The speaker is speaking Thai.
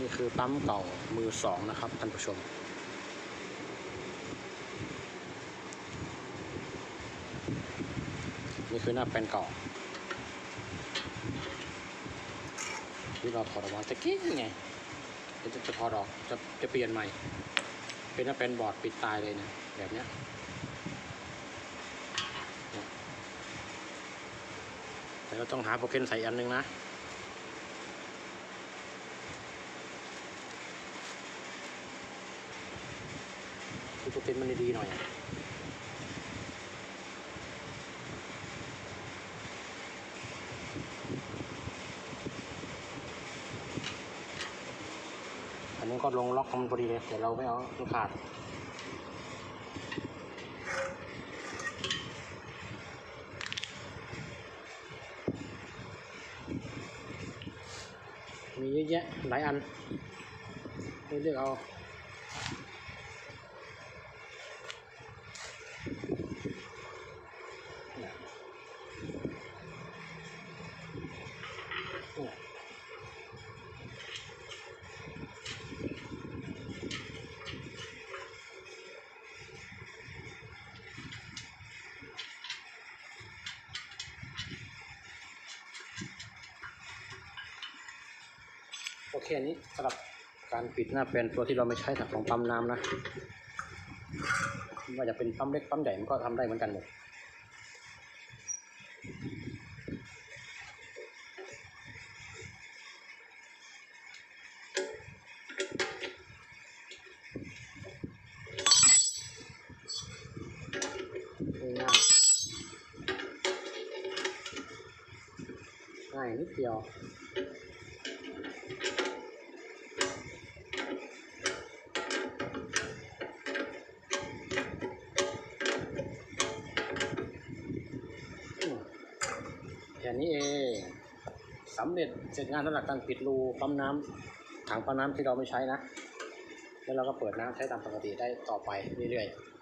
นี่คือปั๊มเก่ามือสองนะครับท่านผู้ชม นี่คือหน้าแปลนเก่าที่เราถอดออกมาตะกี้ไงเดี๋ยวจะจะถอดออกจะจะเปลี่ยนใหม่ เป็นหน้าแปลนบอร์ดปิดตายเลยนะแบบเนี้ยแต่เราต้องหาโปรแกรมใส่อันหนึงนะ คือโปรแกรมมันดีหน่อยอันนี้ก็ลงล็อกมันพอดีเลยแต่เราไม่เอามันขาดมีเยอะแยะหลายอันให้เลือกเอา โอเคอันนี้สำหรับการปิดหน้าเป็นตัวที่เราไม่ใช้ถักของปั๊มน้ำนะไม่ว่าจะเป็นปั๊มเล็กปั๊มใหญ่มันก็ทำได้เหมือนกันหมดง่ายนิดเดียว แค่นี้เองสำเร็จเสร็จงานสำหรับการปิดรูปั๊มน้ำถังปั๊มน้ำที่เราไม่ใช้นะ แล้วเราก็เปิดน้ำใช้ตามปกติได้ต่อไปเรื่อยๆ